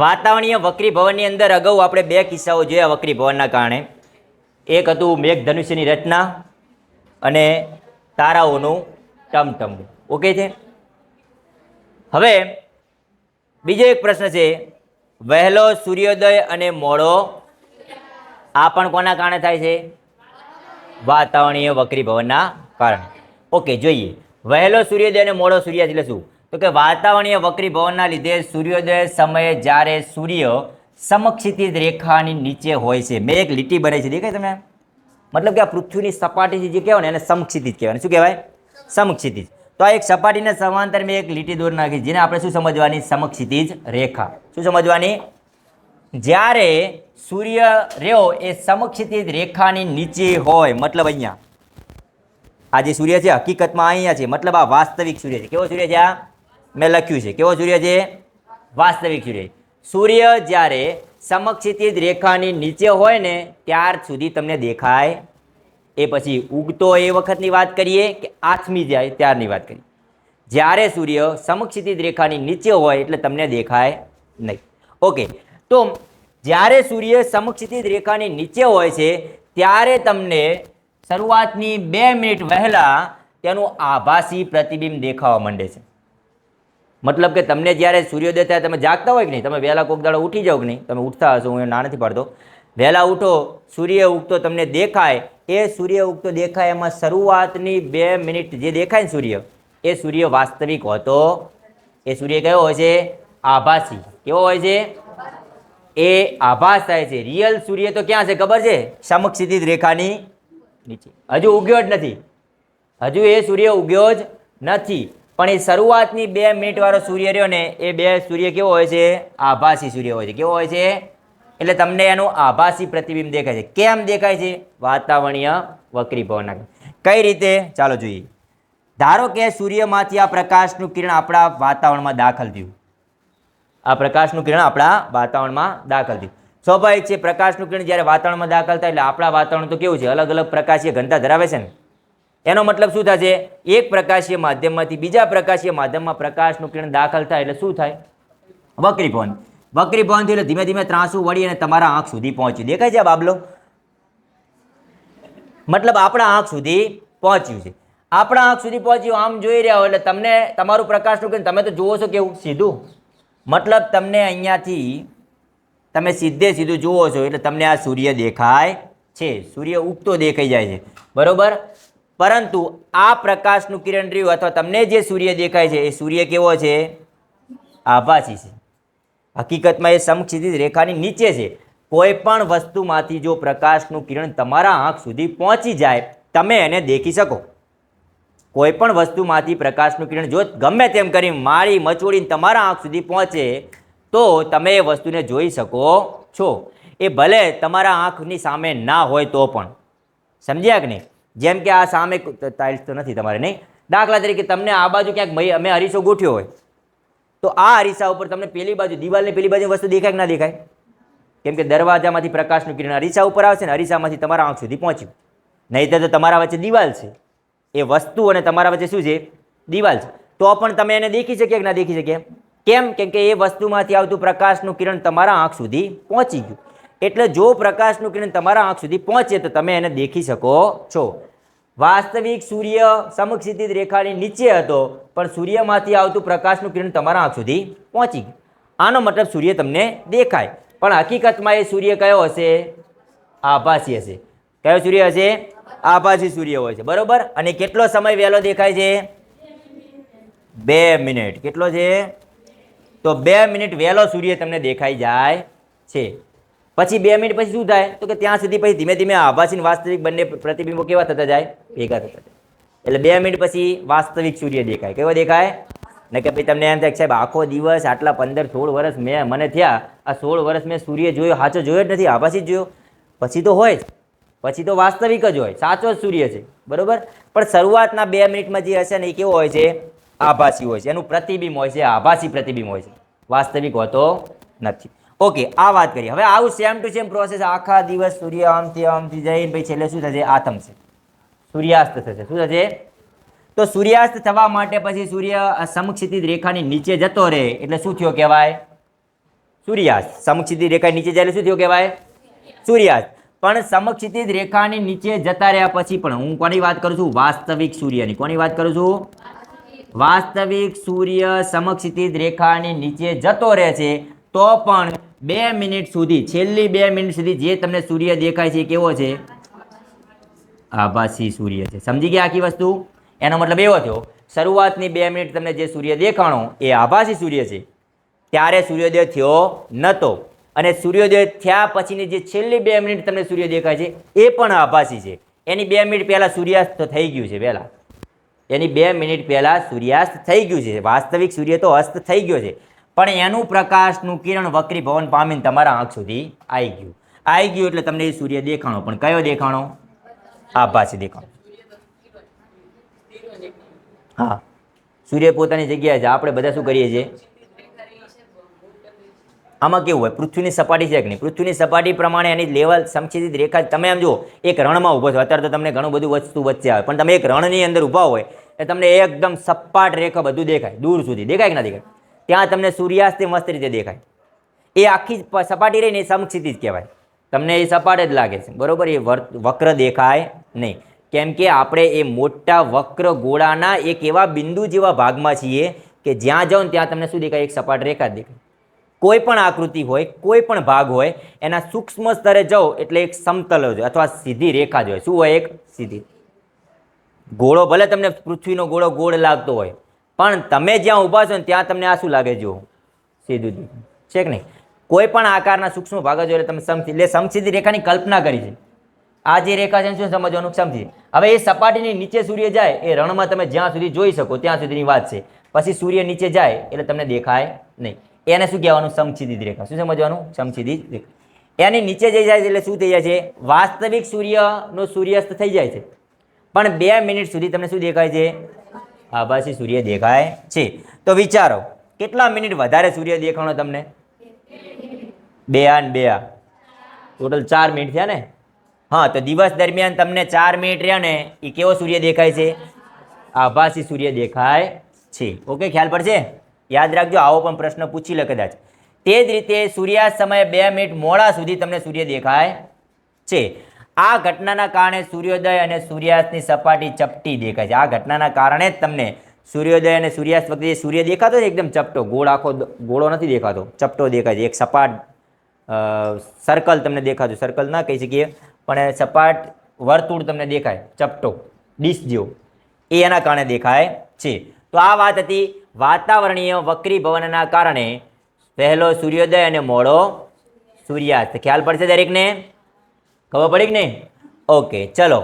વાતાવરણીય વક્રીભવનની અંદર અગાઉ આપણે બે કિસ્સાઓ જોયા વક્રીભવનના કારણે. એક હતું મેઘધનુષ્યની રચના અને તારાઓનું ટમટમ. ઓકે છે? હવે બીજો એક પ્રશ્ન છે, વહેલો સૂર્યોદય અને મોડો આ પણ કોના કારણે થાય છે? વાતાવરણીય વક્રીભવનના કારણે. ઓકે, જોઈએ. વહેલો સૂર્યોદય અને મોડો સૂર્યાસ્ત એટલે શું? તો કે વાતાવરણીય વક્રીભવનના લીધે સૂર્યોદય સમયે જ્યારે સૂર્ય સમક્ષિતિજ રેખાની નીચે હોય છે, મેં એક લીટી બને છે, દેખાય તમે મતલબ કે આ પૃથ્વીની સપાટીથી જે કહેવાય ને, એને સમક્ષિતિજ કહેવાય. શું કહેવાય? સમક્ષિતિજ તો આ એક સપાટીને સમાંતર મેં એક લીટી દોર નાખી, જેને આપણે શું સમજવાની? સમક્ષિતિજ રેખા. શું સમજવાની? જ્યારે સૂર્ય રહ્યો, એ સમક્ષિતિજ રેખાની નીચે હોય, મતલબ અહીંયા. આ જે સૂર્ય છે, હકીકતમાં અહીંયા છે, મતલબ આ વાસ્તવિક સૂર્ય છે. કેવો સૂર્ય છે આ? મેં લખ્યું છે. કેવો સૂર્ય છે? વાસ્તવિક સૂર્ય સૂર્ય જ્યારે સમક્ષિતિજ રેખાની નીચે હોય ને, ત્યાર સુધી તમને દેખાય. એ પછી ઉગતો એ વખતની વાત કરીએ કે આથમી જાય ત્યારની વાત કરીએ. જ્યારે સૂર્ય સમક્ષિતિજ રેખાની નીચે હોય એટલે તમને દેખાય નહીં. ઓકે. તો જ્યારે સૂર્ય સમક્ષિતિજ રેખાની નીચે હોય છે, ત્યારે તમને શરૂઆતની બે મિનિટ વહેલા તેનું આભાસી પ્રતિબિંબ દેખાવા માંડે છે. મતલબ કે તમને જ્યારે સૂર્યોદય થાય, તમે જાગતા હોય કે નહીં? તમે વહેલા કોક દાડો ઉઠી જાઓ કે નહીં? તમે ઉઠતા હશો, હું એ ના નથી પાડતો. વહેલા ઉઠો, સૂર્ય ઉગતો તમને દેખાય. એ સૂર્ય ઉગતો દેખાય એમાં શરૂઆતની બે મિનિટ જે દેખાય ને સૂર્ય, એ સૂર્ય વાસ્તવિક હોતો. એ સૂર્ય કયો હોય છે? આભાસી. કેવો હોય છે? એ આભાસ થાય છે. રિયલ સૂર્ય તો ક્યાં છે ખબર છે? સમક્ષિતિજ રેખાની નીચે. હજુ ઉગ્યો જ નથી. હજુ એ સૂર્ય ઉગ્યો જ નથી. પણ એ શરૂઆતની બે મિનિટ વાળો સૂર્ય રહ્યો ને, એ બે સૂર્ય કેવો હોય છે? આભાસી સૂર્ય હોય છે. કેવો હોય છે? એટલે તમને એનું આભાસી પ્રતિબિંબ દેખાય છે. કેમ દેખાય છે? વાતાવરણીય વક્રીભવનના કારણે. કઈ રીતે? ચાલો જોઈએ. ધારો કે સૂર્યમાંથી આ પ્રકાશનું કિરણ આપણા વાતાવરણમાં દાખલ થયું. આ પ્રકાશનું કિરણ આપણા વાતાવરણમાં દાખલ થયું. સ્વાભાવિક છે, પ્રકાશનું કિરણ જ્યારે વાતાવરણમાં દાખલ થાય એટલે આપણા વાતાવરણ તો કેવું છે? અલગ અલગ પ્રકાશીય ઘનતા ધરાવે છે ને. એનો મતલબ શું થશે? એક પ્રકાશીય માધ્યમમાંથી બીજા પ્રકાશીય માધ્યમમાં પ્રકાશનું કિરણ દાખલ થાય એટલે શું થાય? વક્રીભવન વક્રીભવનથી એટલે ધીમે ધીમે ત્રાંસુ વળી અને તમારા આંખ સુધી પહોંચ્યું દેખાય છે બાબલો? મતલબ આપણા આંખ સુધી પહોંચ્યું છે. આપણા આંખ સુધી પહોંચ્યું, આમ જોઈ રહ્યા હોય એટલે તમને તમારું પ્રકાશનું કિરણ, તમે તો જુઓ છો કેવું? સીધું. મતલબ તમને અહીંયાથી તમે સીધે સીધું જુઓ છો એટલે તમને આ સૂર્ય દેખાય છે. સૂર્ય ઉગતો દેખાઈ જાય છે. બરોબર? પરંતુ આ પ્રકાશનું કિરણ રહ્યું અથવા તમને જે સૂર્ય દેખાય છે, એ સૂર્ય કેવો છે? આભાસી છે. હકીકતમાં એ સમક્ષિતિ રેખાની નીચે છે. કોઈ પણ વસ્તુમાંથી જો પ્રકાશનું કિરણ તમારા આંખ સુધી પહોંચી જાય, તમે એને દેખી શકો. કોઈ પણ વસ્તુમાંથી પ્રકાશનું કિરણ જો ગમે તેમ કરી મારી મચોડીને તમારા આંખ સુધી પહોંચે, તો તમે એ વસ્તુને જોઈ શકો છો. એ ભલે તમારા આંખની સામે ના હોય તો પણ. સમજ્યા કે નહીં? જેમ કે આ સામે ટાઇલ્સ તો નથી તમારે, નહીં? દાખલા તરીકે તમને આ બાજુ ક્યાંક અમે અરીસો ગોઠ્યો હોય, તો આ અરીસા ઉપર તમને પેલી બાજુ, દિવાલની પેલી બાજુ વસ્તુ દેખાય કે ના દેખાય? કેમ કે દરવાજામાંથી પ્રકાશનું કિરણ અરીસા ઉપર આવશે ને અરીસામાંથી તમારા આંખ સુધી પહોંચ્યું. નહીં તો તમારા વચ્ચે દિવાલ છે. એ વસ્તુ અને તમારા વચ્ચે શું છે? દિવાલ છે. તો પણ તમે એને દેખી શકીએ કે ના દેખી શકીએ? કેમ? કેમ કે એ વસ્તુમાંથી આવતું પ્રકાશનું કિરણ તમારા આંખ સુધી પહોંચી ગયું. એટલે જો પ્રકાશનું કિરણ તમારા આંખ સુધી પહોંચે તો તમે એને દેખી શકો છો. વાસ્તવિક સૂર્ય સમક્ષિતિજ રેખાની નીચે હતો, પણ સૂર્યમાંથી આવતું પ્રકાશનું કિરણ તમારા આંખ સુધી પહોંચી આનો મતલબ સૂર્ય તમને દેખાય. પણ હકીકતમાં એ સૂર્ય કયો હશે? આભાસી હશે. કયો સૂર્ય હશે? આભાસી સૂર્ય હોય છે. બરોબર? અને કેટલો સમય વહેલો દેખાય છે? બે મિનિટ. કેટલો છે? તો બે મિનિટ વહેલો સૂર્ય તમને દેખાઈ જાય છે. પછી બે મિનિટ પછી શું થાય? તો કે ત્યાં સુધી પછી ધીમે ધીમે આભાસી વાસ્તવિક બંને પ્રતિબિંબો કેવા થતા જાય? ભેગા થતા જાય. એટલે બે મિનિટ પછી વાસ્તવિક સૂર્ય દેખાય. કેવો દેખાય? ને કે ભાઈ તમને એમ થાય સાહેબ, આખો દિવસ, આટલા પંદર, સોળ વર્ષ મેં, મને થયા. આ સોળ વર્ષ મેં સૂર્ય જોયો, સાચો જોયો જ નથી, આભાસી જ જોયો. પછી તો હોય જ. પછી તો વાસ્તવિક જ હોય. સાચો જ સૂર્ય છે. બરોબર? પણ શરૂઆતના બે મિનિટમાં જે હશે ને એ કેવો હોય છે? આભાસી હોય છે. એનું પ્રતિબિંબ હોય છે, આભાસી પ્રતિબિંબ હોય છે. વાસ્તવિક હોતો નથી. ઓકે, આ વાત કરીએ. હવે આવું સેમ ટુ સેમ પ્રોસેસ આખા દિવસ સૂર્ય આમથી આમથી જઈને પછી છેલ્લે શું થશે? આથમશે સૂર્યાસ્ત થશે. શું થશે? તો સૂર્યાસ્ત થવા માટે પછી સૂર્ય આ રેખાની નીચે જતો રહે. એટલે શું થયો કહેવાય? સૂર્યાસ્ત. સમક્ષિતિજ રેખા નીચે જાય શું થયું કહેવાય? સૂર્યાસ્ત. પણ સમક્ષિતિત રેખાની નીચે જતા રહ્યા પછી પણ હું કોની વાત કરું છું? વાસ્તવિક સૂર્યની. કોની વાત કરું છું? વાસ્તવિક સૂર્ય સમક્ષિતિજ રેખાની નીચે જતો રહે છે. તો પણ બે મિનિટ સુધી, છેલ્લી બે મિનિટ સુધી જે તમને સૂર્ય દેખાય છે કેવો છે? આભાસી સૂર્ય છે. સમજી ગયા આખી વસ્તુ? એનો મતલબ એવો થયો, શરૂઆતની બે મિનિટ તમને જે સૂર્ય દેખાણો, એ આભાસી સૂર્ય છે. ત્યારે સૂર્યોદય થયો નહોતો અને સૂર્યોદય થયા પછીની જે છેલ્લી બે મિનિટ તમને સૂર્ય દેખાય છે, એ પણ આભાસી છે. એની બે મિનિટ પહેલાં સૂર્યાસ્ત થઈ ગયું છે પહેલાં. એની બે મિનિટ પહેલાં સૂર્યાસ્ત થઈ ગયું છે. વાસ્તવિક સૂર્ય તો અસ્ત થઈ ગયો છે. પણ એનું પ્રકાશનું કિરણ વક્રી ભવન પામીને તમારા આંખ સુધી આવી ગયું. આવી ગયું એટલે તમને એ સૂર્ય દેખાણો. પણ કયો દેખાણો? આભાસી દેખાણો. હા. સૂર્ય પોતાની જગ્યાએ છે. આપણે બધા શું કરીએ છીએ? આમાં કેવું હોય? પૃથ્વીની સપાટી છે કે નહીં? પૃથ્વીની સપાટી પ્રમાણે એની લેવલ સમક્ષિત રેખા તમે આમ જુઓ, એક રણમાં ઊભો છો. અત્યારે તો તમને ઘણું બધું વસ્તુ વચ્ચે આવે. પણ તમે એક રણની અંદર ઊભા હોય, એ તમને એકદમ સપાટ રેખા બધું દેખાય. દૂર સુધી. દેખાય કે ના દેખાય? ત્યાં તમને સૂર્યાસ્ત મસ્ત રીતે દેખાય. એ આખી સપાટી રહીને એ જ કહેવાય. તમને એ સપાટ જ લાગે છે. બરોબર? એ વક્ર દેખાય નહીં. કેમ કે આપણે એ મોટા વક્ર ગોળાના એક એવા બિંદુ જેવા ભાગમાં છીએ કે જ્યાં ને ત્યાં તમને શું દેખાય? એક સપાટ રેખા દેખાય. કોઈ પણ આકૃતિ હોય, કોઈ પણ ભાગ હોય, એના સૂક્ષ્મ સ્તરે જાઓ એટલે એક સમતલ જ હોય અથવા સીધી રેખા જ હોય. શું હોય? એક સીધી. ગોળો ભલે તમને પૃથ્વીનો ગોળો ગોળ લાગતો હોય પણ તમે જ્યાં ઊભા છો ને ત્યાં તમને આ શું લાગે જો, સીધું. છે કે નહીં. કોઈ પણ આકારના સૂક્ષ્મ ભાગ જો એટલે તમે સમજી, એટલે સમસીધી રેખાની કલ્પના કરી છે. આ જે રેખા છે શું સમજવાનું? સમજી. હવે એ સપાટીની નીચે સૂર્ય જાય, એ રણમાં તમે જ્યાં સુધી જોઈ શકો, ત્યાં સુધીની વાત છે. પછી સૂર્ય નીચે જાય, એટલે તમને દેખાય નહીં. એને શું કહેવાનું? સમછીદી રેખા. શું સમજવાનું? સમછીદી રેખા. એની નીચે જઈ જાય એટલે શું થઈ જાય છે? વાસ્તવિક સૂર્યનો સૂર્યાસ્ત થઈ જાય છે. પણ બે મિનિટ સુધી તમને શું દેખાય છે? આભાસી સૂર્ય દેખાય છે. તો વિચારો, કેટલા મિનિટ વધારે સૂર્ય દેખાણો તમને? બે આ ને બે આ. ટોટલ ચાર મિનિટ થયા ને? હા, તો દિવસ દરમિયાન તમને ચાર મિનિટ રહ્યા ને એ કેવો સૂર્ય દેખાય છે? આભાસી સૂર્ય દેખાય છે. ઓકે, ખ્યાલ પડશે? યાદ રાખજો, આવો પણ પ્રશ્ન પૂછી લે કદાચ. તે જ રીતે સૂર્યાસ્ત સમયે બે મિનિટ મોડા સુધી તમને સૂર્ય દેખાય છે. આ ઘટનાના કારણે સૂર્યોદય અને સૂર્યાસ્તની સપાટી ચપટી દેખાય છે. આ ઘટનાના કારણે જ તમને સૂર્યોદય અને સૂર્યાસ્ત વખતે જે સૂર્ય દેખાતો છે એકદમ ચપટો, ગોળ આખો ગોળો નથી દેખાતો, ચપટો દેખાય છે. એક સપાટ સર્કલ તમને દેખાતું. સર્કલ ના કહી શકીએ, પણ સપાટ વર્તુળ તમને દેખાય, ચપટો, ડીશ જેવો. એ એના કારણે દેખાય છે. તો આ વાત હતી વાતાવરણીય વક્રીભવનના કારણે પહેલો સૂર્યોદય અને મોડો સૂર્યાસ્ત. ખ્યાલ પડશે દરેકને? ખબર પડી કે નહીં? ઓકે ચલો.